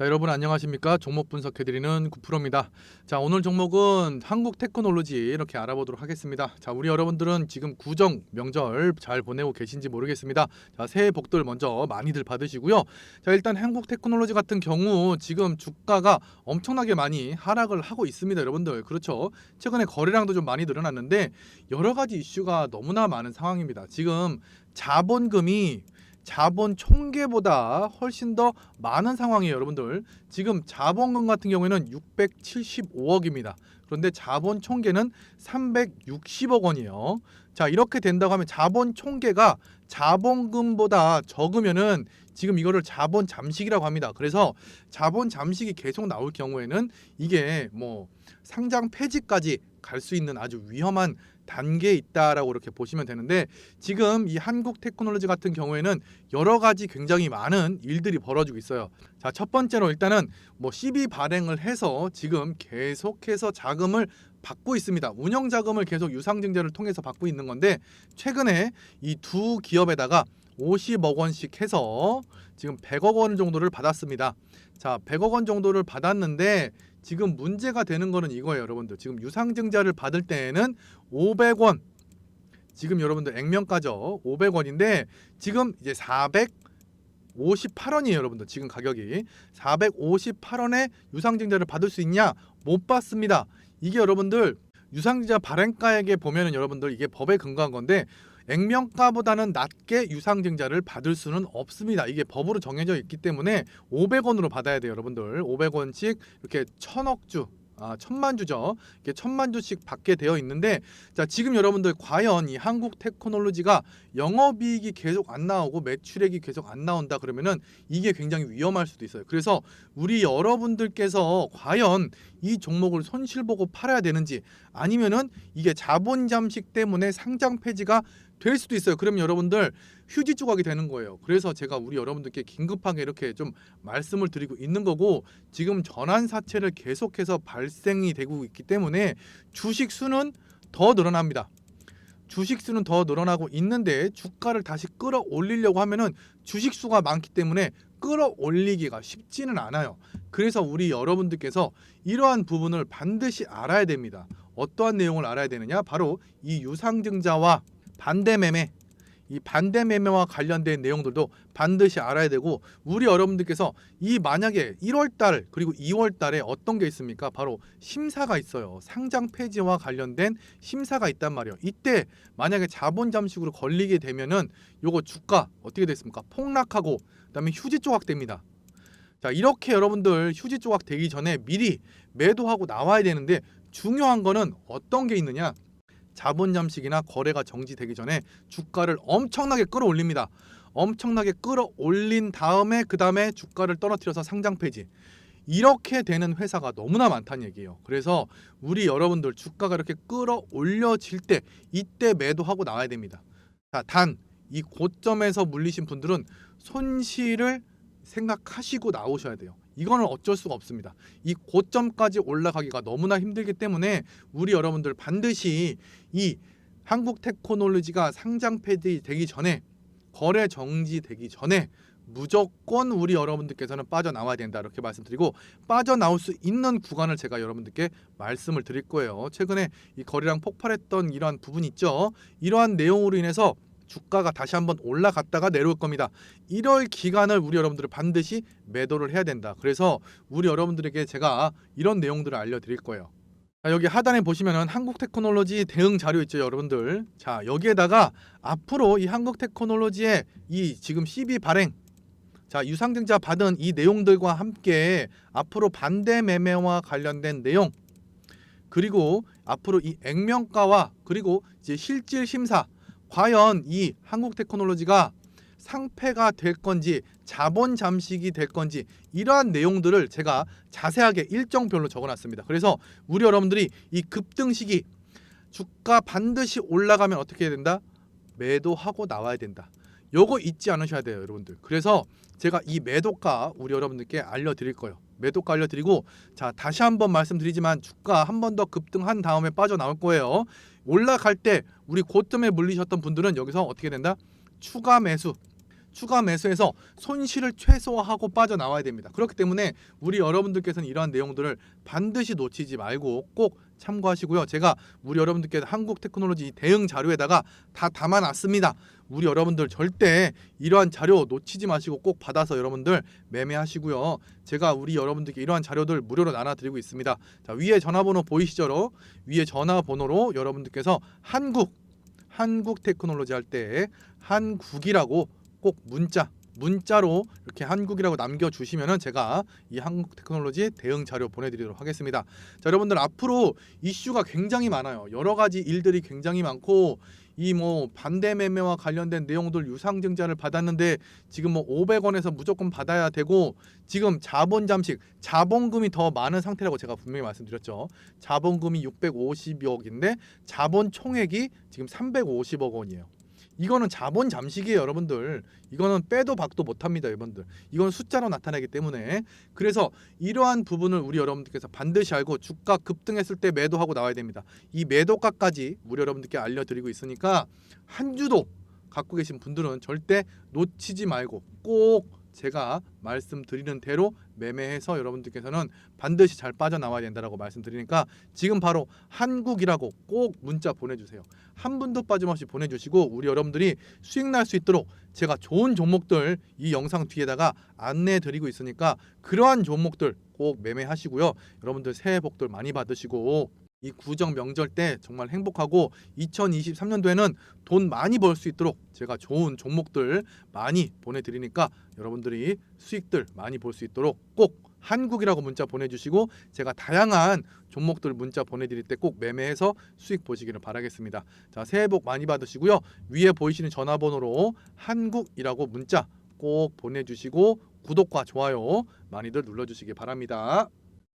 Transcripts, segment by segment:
자 여러분 안녕하십니까? 종목 분석해드리는 구프로입니다. 자 오늘 종목은 한국 테크놀로지 이렇게 알아보도록 하겠습니다. 자 우리 여러분들은 지금 구정 명절 잘 보내고 계신지 모르겠습니다. 자 새해 복들 먼저 많이들 받으시고요. 자 일단 한국 테크놀로지 같은 경우 지금 주가가 엄청나게 많이 하락을 하고 있습니다 여러분들. 그렇죠? 최근에 거래량도 좀 많이 늘어났는데 여러 가지 이슈가 너무나 많은 상황입니다. 지금 자본금이 자본 총계보다 훨씬 더 많은 상황이에요, 여러분들. 지금 자본금 같은 경우에는 675억입니다. 그런데 자본 총계는 360억 원이에요. 자, 이렇게 된다고 하면 자본 총계가 자본금보다 적으면은 지금 이거를 자본 잠식이라고 합니다. 그래서 자본 잠식이 계속 나올 경우에는 이게 뭐 상장 폐지까지 갈 수 있는 아주 위험한 단계에 있다라고 이렇게 보시면 되는데 지금 이 한국 테크놀로지 같은 경우에는 여러 가지 굉장히 많은 일들이 벌어지고 있어요. 자, 첫 번째로 일단은 뭐 CB 발행을 해서 지금 계속해서 자금을 받고 있습니다. 운영 자금을 계속 유상증자를 통해서 받고 있는 건데 최근에 이 두 기업에다가 50억 원씩 해서 지금 100억 원 정도를 받았습니다. 자, 100억 원 정도를 받았는데 지금 문제가 되는 거는 이거예요, 여러분들. 지금 유상증자를 받을 때에는 500원 지금 여러분들 액면가죠. 500원인데 지금 이제 458원이에요, 여러분들. 지금 가격이 458원에 유상증자를 받을 수 있냐? 못 받습니다. 이게 여러분들 유상증자 발행가액에 보면은 여러분들 이게 법에 근거한 건데 액면가보다는 낮게 유상증자를 받을 수는 없습니다. 이게 법으로 정해져 있기 때문에 500원으로 받아야 돼요, 여러분들. 500원씩 이렇게 천억 주 아, 천만 주죠. 이게 천만 주씩 받게 되어 있는데 자, 지금 여러분들 과연 이 한국 테크놀로지가 영업 이익이 계속 안 나오고 매출액이 계속 안 나온다 그러면은 이게 굉장히 위험할 수도 있어요. 그래서 우리 여러분들께서 과연 이 종목을 손실 보고 팔아야 되는지 아니면은 이게 자본 잠식 때문에 상장 폐지가 될 수도 있어요. 그러면 여러분들 휴지 조각이 되는 거예요. 그래서 제가 우리 여러분들께 긴급하게 이렇게 좀 말씀을 드리고 있는 거고 지금 전환 사채를 계속해서 발생이 되고 있기 때문에 주식 수는 더 늘어납니다. 주식 수는 더 늘어나고 있는데 주가를 다시 끌어올리려고 하면은 주식 수가 많기 때문에 끌어올리기가 쉽지는 않아요. 그래서 우리 여러분들께서 이러한 부분을 반드시 알아야 됩니다. 어떠한 내용을 알아야 되느냐? 바로 이 유상증자와 반대 매매 이 반대 매매와 관련된 내용들도 반드시 알아야 되고 우리 여러분들께서 이 만약에 1월 달 그리고 2월 달에 어떤 게 있습니까? 바로 심사가 있어요. 상장 폐지와 관련된 심사가 있단 말이에요. 이때 만약에 자본 잠식으로 걸리게 되면은 요거 주가 어떻게 됐습니까? 폭락하고 그다음에 휴지 조각 됩니다. 자, 이렇게 여러분들 휴지 조각 되기 전에 미리 매도하고 나와야 되는데 중요한 거는 어떤 게 있느냐? 자본 잠식이나 거래가 정지되기 전에 주가를 엄청나게 끌어올립니다. 엄청나게 끌어올린 다음에 그 다음에 주가를 떨어뜨려서 상장 폐지. 이렇게 되는 회사가 너무나 많다는 얘기예요. 그래서 우리 여러분들 주가가 이렇게 끌어올려질 때 이때 매도하고 나와야 됩니다. 자, 단 이 고점에서 물리신 분들은 손실을 생각하시고 나오셔야 돼요. 이거는 어쩔 수가 없습니다. 이 고점까지 올라가기가 너무나 힘들기 때문에 우리 여러분들 반드시 이 한국 테크놀로지가 상장 폐지되기 전에 거래 정지 되기 전에 무조건 우리 여러분들께서는 빠져나와야 된다 이렇게 말씀드리고 빠져나올 수 있는 구간을 제가 여러분들께 말씀을 드릴 거예요. 최근에 이 거래량 폭발했던 이러한 부분 있죠. 이러한 내용으로 인해서 주가가 다시 한번 올라갔다가 내려올 겁니다. 이럴 기간을 우리 여러분들은 반드시 매도를 해야 된다. 그래서 우리 여러분들에게 제가 이런 내용들을 알려드릴 거예요. 자, 여기 하단에 보시면은 한국 테크놀로지 대응 자료 있죠, 여러분들. 자, 여기에다가 앞으로 이 한국 테크놀로지의 이 지금 CB 발행 자, 유상증자 받은 이 내용들과 함께 앞으로 반대 매매와 관련된 내용 그리고 앞으로 이 액면가와 그리고 이제 실질 심사 과연 이 한국 테크놀로지가 상패가 될 건지 자본 잠식이 될 건지 이러한 내용들을 제가 자세하게 일정별로 적어놨습니다. 그래서 우리 여러분들이 이 급등 시기 주가 반드시 올라가면 어떻게 해야 된다? 매도하고 나와야 된다. 요거 잊지 않으셔야 돼요, 여러분들. 그래서 제가 이 매도가 우리 여러분들께 알려드릴 거예요. 매도가 알려드리고 자 다시 한번 말씀드리지만 주가 한 번 더 급등한 다음에 빠져나올 거예요. 올라갈 때 우리 고점에 물리셨던 분들은 여기서 어떻게 된다? 추가 매수 추가 매수해서 손실을 최소화하고 빠져나와야 됩니다. 그렇기 때문에 우리 여러분들께서는 이러한 내용들을 반드시 놓치지 말고 꼭 참고하시고요. 제가 우리 여러분들께 한국 테크놀로지 대응 자료에다가 다 담아놨습니다. 우리 여러분들 절대 이러한 자료 놓치지 마시고 꼭 받아서 여러분들 매매하시고요. 제가 우리 여러분들께 이러한 자료들 무료로 나눠드리고 있습니다. 자 위에 전화번호 보이시죠? 위에 전화번호로 여러분들께서 한국 한국 테크놀로지 할 때 한국이라고 꼭 문자 문자로 이렇게 한국이라고 남겨주시면은 제가 이 한국 테크놀로지 대응 자료 보내드리도록 하겠습니다. 자 여러분들 앞으로 이슈가 굉장히 많아요. 여러 가지 일들이 굉장히 많고 이 뭐 반대 매매와 관련된 내용들 유상증자를 받았는데 지금 뭐 500원에서 무조건 받아야 되고 지금 자본 잠식 자본금이 더 많은 상태라고 제가 분명히 말씀드렸죠. 자본금이 650억인데 자본 총액이 지금 350억 원이에요. 이거는 자본 잠식이에요, 여러분들. 이거는 빼도 박도 못 합니다, 여러분들. 이건 숫자로 나타나기 때문에 그래서 이러한 부분을 우리 여러분들께서 반드시 알고 주가 급등했을 때 매도하고 나와야 됩니다. 이 매도가까지 우리 여러분들께 알려드리고 있으니까 한 주도 갖고 계신 분들은 절대 놓치지 말고 꼭 제가 말씀드리는 대로 매매해서 여러분들께서는 반드시 잘 빠져나와야 된다라고 말씀드리니까 지금 바로 한국이라고 꼭 문자 보내주세요. 한 분도 빠짐없이 보내주시고 우리 여러분들이 수익 날 수 있도록 제가 좋은 종목들 이 영상 뒤에다가 안내해 드리고 있으니까 그러한 종목들 꼭 매매하시고요. 여러분들 새해 복들 많이 받으시고 이 구정 명절 때 정말 행복하고 2023년도에는 돈 많이 벌 수 있도록 제가 좋은 종목들 많이 보내드리니까 여러분들이 수익들 많이 볼 수 있도록 꼭 한국이라고 문자 보내주시고 제가 다양한 종목들 문자 보내드릴 때 꼭 매매해서 수익 보시기를 바라겠습니다. 자 새해 복 많이 받으시고요. 위에 보이시는 전화번호로 한국이라고 문자 꼭 보내주시고 구독과 좋아요 많이들 눌러주시기 바랍니다.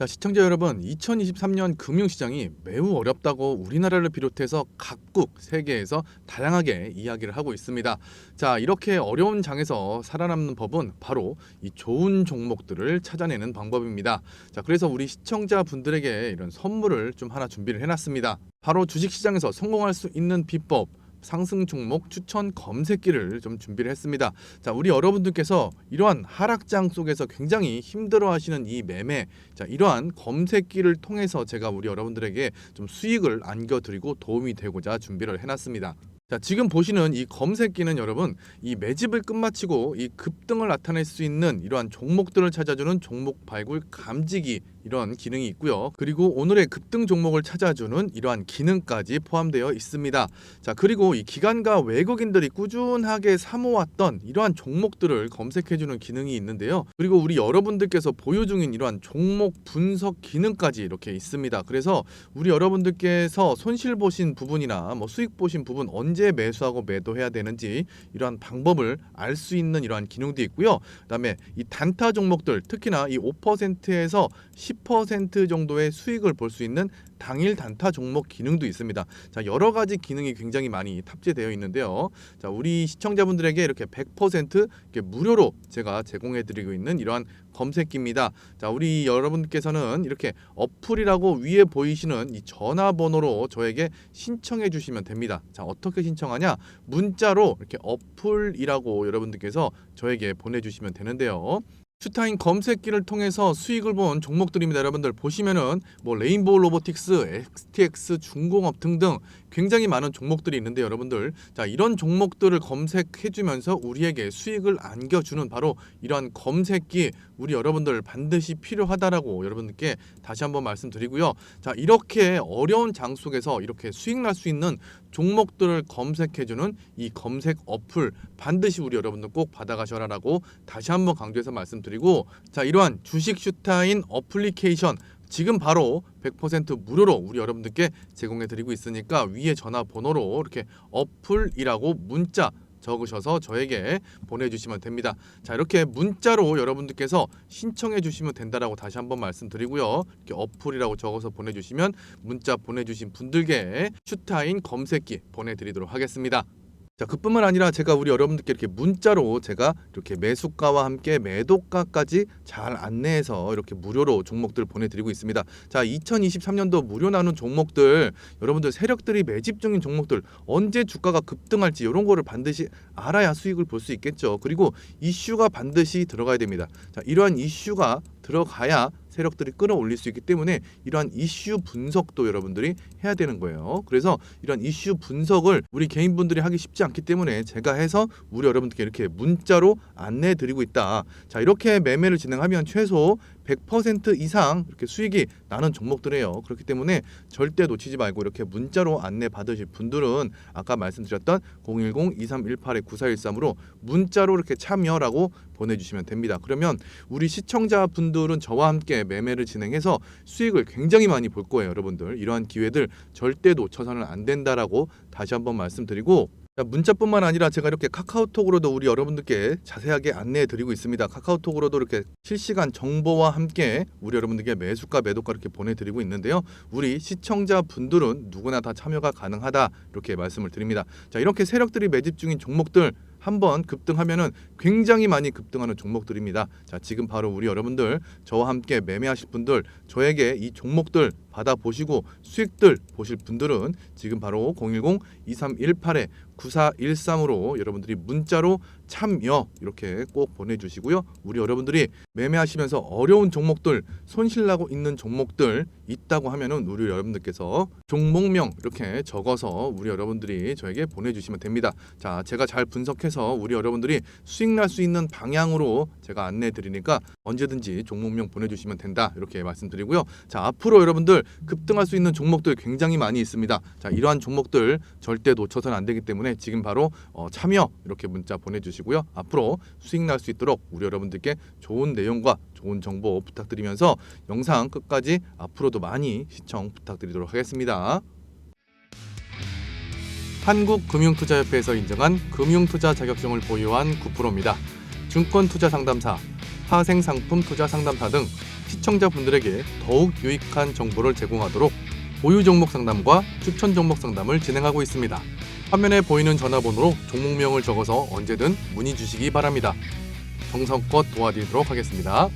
자, 시청자 여러분, 2023년 금융시장이 매우 어렵다고 우리나라를 비롯해서 각국 세계에서 다양하게 이야기를 하고 있습니다. 자, 이렇게 어려운 장에서 살아남는 법은 바로 이 좋은 종목들을 찾아내는 방법입니다. 자, 그래서 우리 시청자분들에게 이런 선물을 좀 하나 준비를 해놨습니다. 바로 주식시장에서 성공할 수 있는 비법, 상승 종목 추천 검색기를 좀 준비를 했습니다. 자, 우리 여러분들께서 이러한 하락장 속에서 굉장히 힘들어 하시는 이 매매, 자, 이러한 검색기를 통해서 제가 우리 여러분들에게 좀 수익을 안겨드리고 도움이 되고자 준비를 해놨습니다. 자, 지금 보시는 이 검색기는 여러분 이 매집을 끝마치고 이 급등을 나타낼 수 있는 이러한 종목들을 찾아주는 종목 발굴 감지기 이런 기능이 있고요. 그리고 오늘의 급등 종목을 찾아주는 이러한 기능까지 포함되어 있습니다. 자, 그리고 이 기관과 외국인들이 꾸준하게 사모았던 이러한 종목들을 검색해주는 기능이 있는데요. 그리고 우리 여러분들께서 보유 중인 이러한 종목 분석 기능까지 이렇게 있습니다. 그래서 우리 여러분들께서 손실 보신 부분이나 뭐 수익 보신 부분 언제 매수하고 매도해야 되는지 이러한 방법을 알 수 있는 이러한 기능도 있고요. 그다음에 이 단타 종목들 특히나 이 5%에서 10% 정도의 수익을 볼 수 있는 당일 단타 종목 기능도 있습니다. 자, 여러 가지 기능이 굉장히 많이 탑재되어 있는데요. 자, 우리 시청자분들에게 이렇게 100% 이렇게 무료로 제가 제공해 드리고 있는 이러한 검색기입니다. 자, 우리 여러분께서는 이렇게 어플이라고 위에 보이시는 이 전화번호로 저에게 신청해 주시면 됩니다. 자, 어떻게 신청하냐? 문자로 이렇게 어플이라고 여러분들께서 저에게 보내 주시면 되는데요. 슈타인 검색기를 통해서 수익을 본 종목들입니다. 여러분들 보시면은 뭐 레인보우 로보틱스, XTX, 중공업 등등 굉장히 많은 종목들이 있는데 여러분들 자 이런 종목들을 검색해주면서 우리에게 수익을 안겨주는 바로 이러한 검색기 우리 여러분들 반드시 필요하다라고 여러분들께 다시 한번 말씀드리고요. 자 이렇게 어려운 장 속에서 이렇게 수익 날 수 있는 종목들을 검색해주는 이 검색 어플 반드시 우리 여러분들 꼭 받아가셔라라고 다시 한번 강조해서 말씀드리고 자 이러한 주식 슈타인 어플리케이션 지금 바로 100% 무료로 우리 여러분들께 제공해 드리고 있으니까 위에 전화번호로 이렇게 어플이라고 문자 적으셔서 저에게 보내주시면 됩니다. 자 이렇게 문자로 여러분들께서 신청해 주시면 된다라고 다시 한번 말씀드리고요. 이렇게 어플이라고 적어서 보내주시면 문자 보내주신 분들께 슈타인 검색기 보내드리도록 하겠습니다. 자, 그뿐만 아니라 제가 우리 여러분들께 이렇게 문자로 제가 이렇게 매수가와 함께 매도가까지 잘 안내해서 이렇게 무료로 종목들 보내드리고 있습니다. 자, 2023년도 무료 나눈 종목들 여러분들 세력들이 매집 중인 종목들 언제 주가가 급등할지 이런 거를 반드시 알아야 수익을 볼 수 있겠죠. 그리고 이슈가 반드시 들어가야 됩니다. 자, 이러한 이슈가 들어가야 세력들이 끌어올릴 수 있기 때문에 이러한 이슈 분석도 여러분들이 해야 되는 거예요. 그래서 이런 이슈 분석을 우리 개인분들이 하기 쉽지 않기 때문에 제가 해서 우리 여러분들께 이렇게 문자로 안내해 드리고 있다. 자, 이렇게 매매를 진행하면 최소 100% 이상 이렇게 수익이 나는 종목들이에요. 그렇기 때문에 절대 놓치지 말고 이렇게 문자로 안내 받으실 분들은 아까 말씀드렸던 010-2318-9413으로 문자로 이렇게 참여라고 보내주시면 됩니다. 그러면 우리 시청자분들은 저와 함께 매매를 진행해서 수익을 굉장히 많이 볼 거예요, 여러분들. 이러한 기회들 절대 놓쳐서는 안 된다라고 다시 한번 말씀드리고 자, 문자뿐만 아니라 제가 이렇게 카카오톡으로도 우리 여러분들께 자세하게 안내해 드리고 있습니다. 카카오톡으로도 이렇게 실시간 정보와 함께 우리 여러분들께 매수가 매도가 이렇게 보내드리고 있는데요. 우리 시청자분들은 누구나 다 참여가 가능하다 이렇게 말씀을 드립니다. 자 이렇게 세력들이 매집 중인 종목들 한번 급등하면은 굉장히 많이 급등하는 종목들입니다. 자, 지금 바로 우리 여러분들 저와 함께 매매하실 분들 저에게 이 종목들 받아 보시고 수익들 보실 분들은 지금 바로 010 2318에 9413으로 여러분들이 문자로 참여 이렇게 꼭 보내주시고요. 우리 여러분들이 매매하시면서 어려운 종목들 손실나고 있는 종목들 있다고 하면은 우리 여러분들께서 종목명 이렇게 적어서 우리 여러분들이 저에게 보내주시면 됩니다. 자, 제가 잘 분석해서 우리 여러분들이 수익 날 수 있는 방향으로 제가 안내해 드리니까 언제든지 종목명 보내주시면 된다 이렇게 말씀드리고요. 자, 앞으로 여러분들 급등할 수 있는 종목들 굉장히 많이 있습니다. 자, 이러한 종목들 절대 놓쳐서는 안 되기 때문에 지금 바로 어, 참여 이렇게 문자 보내주시고요. 앞으로 수익 날 수 있도록 우리 여러분들께 좋은 내용과 좋은 정보 부탁드리면서 영상 끝까지 앞으로도 많이 시청 부탁드리도록 하겠습니다. 한국금융투자협회에서 인정한 금융투자 자격증을 보유한 9%입니다. 증권투자상담사, 파생상품 투자 상담사 등 시청자분들에게 더욱 유익한 정보를 제공하도록 보유 종목 상담과 추천 종목 상담을 진행하고 있습니다. 화면에 보이는 전화번호로 종목명을 적어서 언제든 문의 주시기 바랍니다. 정성껏 도와드리도록 하겠습니다.